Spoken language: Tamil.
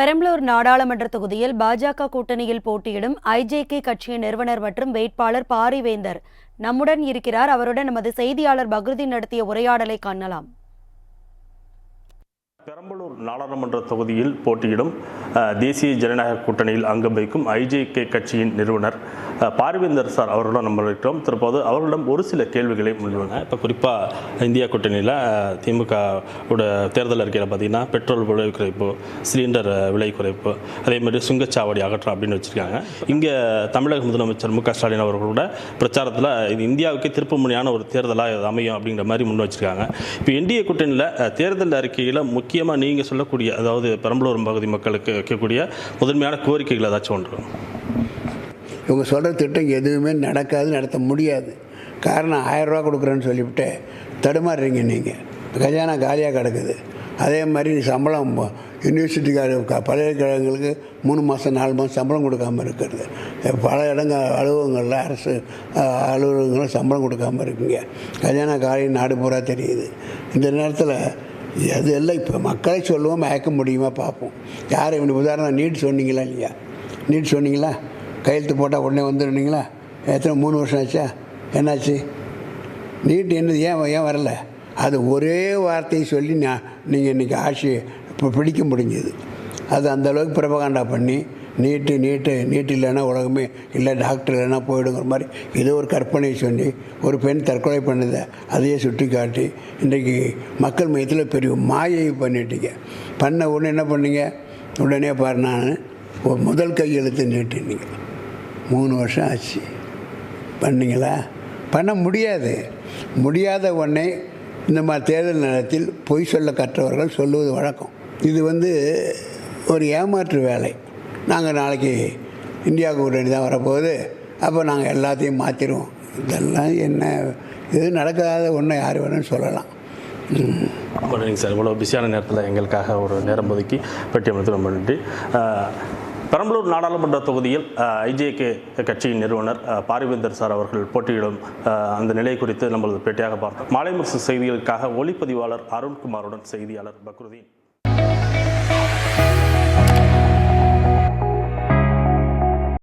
பெரம்பலூர் நாடாளுமன்ற தொகுதியில் பாஜக கூட்டணியில் போட்டியிடும் ஐஜேகே கட்சியின் நிறுவனர் மற்றும் வேட்பாளர் பாரிவேந்தர். நம்முடன் இருக்கிறார். அவருடன் நமது செய்தியாளர் பக்ருதி நடத்திய உரையாடலை காணலாம். பெரம்பலூர் நாடாளுமன்ற தொகுதியில் போட்டியிடும் தேசிய ஜனநாயக கூட்டணியில் அங்கம் வகிக்கும் ஐஜேகே கட்சியின் நிறுவனர் பார்வேந்தர் சார் அவர்களுடன் நம்ம இருக்கிறோம். தற்போது அவர்களிடம் ஒரு சில கேள்விகளை முன்வைங்க. இப்போ குறிப்பாக இந்தியா கூட்டணியில் திமுக உட தேர்தல் அறிக்கையில் பார்த்தீங்கன்னா பெட்ரோல் விலை குறைப்பு சிலிண்டர் விலை குறைப்பு அதே மாதிரி சுங்கச்சாவடி அகற்றம் அப்படின்னு வச்சுருக்காங்க. இங்கே தமிழக முதலமைச்சர் மு க ஸ்டாலின் அவர்களோட பிரச்சாரத்தில் இது இந்தியாவுக்கு திருப்புமுனையான ஒரு தேர்தலாக அமையும் அப்படிங்கிற மாதிரி முன் வச்சுருக்காங்க. இப்போ இந்திய கூட்டணியில் தேர்தல் அறிக்கையில் முக்கியமாக நீங்கள் சொல்லக்கூடிய அதாவது பெரம்பலூர் பகுதி மக்களுக்கு வைக்கக்கூடிய முதன்மையான கோரிக்கைகள் ஏதாச்சும் ஒன்று இவங்க சொல்கிற திட்டம் எதுவுமே நடக்காது நடத்த முடியாது. காரணம் ஆயரூவா கொடுக்குறேன்னு சொல்லிவிட்டு தடுமாறுறீங்க நீங்கள் கல்யாணம் காலியாக கிடக்குது. அதே மாதிரி சம்பளம் யூனிவர்சிட்டிக்கார பல்கலைக்கழகங்களுக்கு மூணு மாதம் நாலு மாதம் சம்பளம் கொடுக்காம இருக்கிறது. பல இடங்க அலுவலகங்களில் அரசு அலுவலகங்களும் சம்பளம் கொடுக்காம இருக்குங்க. கல்யாண காலி நாடு பூரா தெரியுது. இந்த நேரத்தில் எல்லாம் இப்போ மக்களை சொல்லுவோம் மயக்க முடியுமா பார்ப்போம். யார் இப்படி உதாரணம்? நீட் சொன்னீங்களா இல்லையா? நீட் சொன்னீங்களா? கையெழுத்து போட்டால் உடனே வந்துடுனீங்களா எத்தனை மூணு வருஷம் ஆச்சா? என்னாச்சு? நீட் என்னது? ஏன் ஏன் வரல? அது ஒரே வார்த்தையை சொல்லி நான் நீங்கள் இன்றைக்கி ஆட்சி இப்போ பிடிக்க முடிஞ்சது. அது அந்தளவுக்கு பிரபகாண்டா பண்ணி நீட்டு நீட்டு நீட்டு இல்லைன்னா உலகமே இல்லை டாக்டர் இல்லைன்னா போயிடுங்கிற மாதிரி ஏதோ ஒரு கற்பனை சொல்லி ஒரு பெண் தற்கொலை பண்ணுதை அதையே சுட்டி காட்டி இன்றைக்கு மக்கள் மையத்தில் பெரிய மாயை பண்ணிட்டீங்க. பண்ண உடனே என்ன பண்ணீங்க? உடனே பாரு நான் முதல் கையெழுத்து நீட்டினீங்க. மூணு வருஷம் ஆச்சு. பண்ணீங்களா? பண்ண முடியாது. முடியாத உடனே இந்த மாதிரி தேர்தல் நேரத்தில் பொய் சொல்ல கற்றவர்கள் சொல்லுவது வழக்கம். இது வந்து ஒரு ஏமாற்று வேலை. நாங்கள் நாளைக்கு இந்தியா கூட்டணி தான் வரப்போகுது. அப்போ நாங்கள் எல்லாத்தையும் மாற்றிடுவோம் இதெல்லாம் என்ன? இது நடக்காத ஒன்று யார் வேணும்னு சொல்லலாம். ரொம்ப நன்றிங்க சார். இவ்வளோ பிஸியான நேரத்தில் எங்களுக்காக ஒரு நேரம் ஒதுக்கி பெட்டியமைத்து ரொம்ப நன்றி. பெரம்பலூர் நாடாளுமன்ற தொகுதியில் ஐஜேகே கட்சியின் நிறுவனர் பாரிவேந்தர் சார் அவர்கள் போட்டியிடும் அந்த நிலை குறித்து நம்மளது பேட்டியாக பார்த்தோம். மாலை முரசு செய்திகளுக்காக ஒளிப்பதிவாளர் அருண்குமாருடன் செய்தியாளர் பக்ருதீன்.